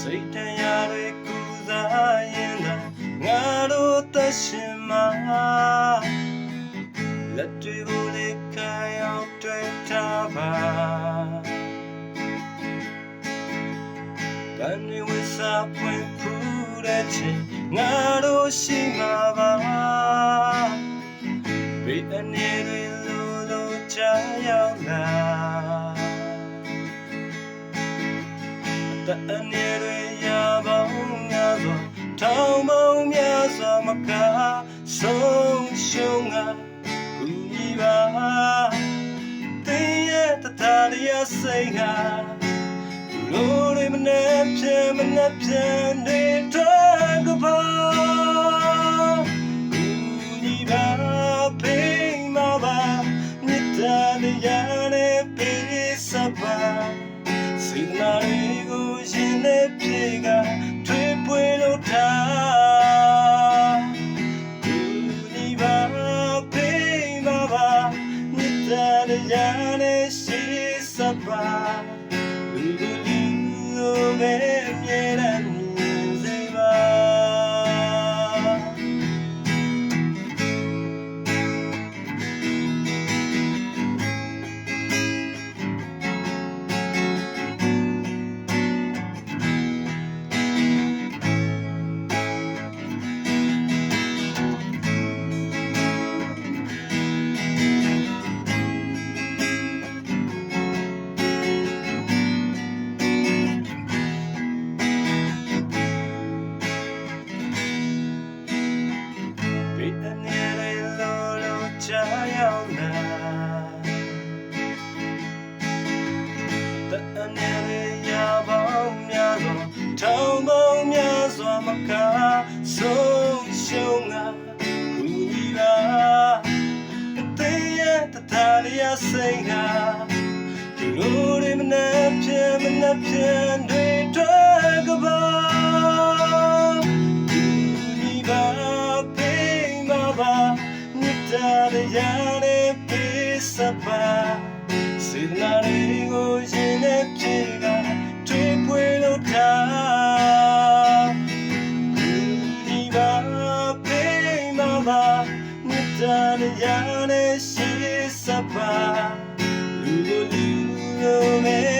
စိတ်တရားတွေကူစားရင်သာငါတို့သက်ရှင်မှာလက်တွေကိုလေးခံအောင်တွေ့တာပါကံတွေဝစားဖွင့်ဖူးတဲ့ချင်းငါတို့ရှိမှာပါဘေးအနေတွေလိုလိုချာရ တအနေတွေရပေါင်းများစွာထောင်ပေါင်းများစွာမကဆုံးရှုံးငါကူညီပါတင်းရဲ့တတရရစိတ်ဟာလူလိုတွေမနဲ့ပြမနဲ့ပြနေတော့ကပါ တရားနဲ့ရှိစပါလူလူလူမဲ့ လောချာရောက်လာတအနေနဲ့ရပေါင်းများစွာထောင်ပေါင်းများစွာမကဆုံးရှုံးငါကူညီပါအသေးရဲ့တထားရစိတ်ကဒီလိုတွေမနှက်ပြမနှက်ပြတွေတော့ တရားနဲ့ပေးစပါစေနာတွေကိုရှင်နဲ့ပြေကတွေ့ပွေလို့ထားဒီပါဖေးမပါမြတ်တရားနဲ့ရှိစပါလူလူလူလူနဲ့အမြဲ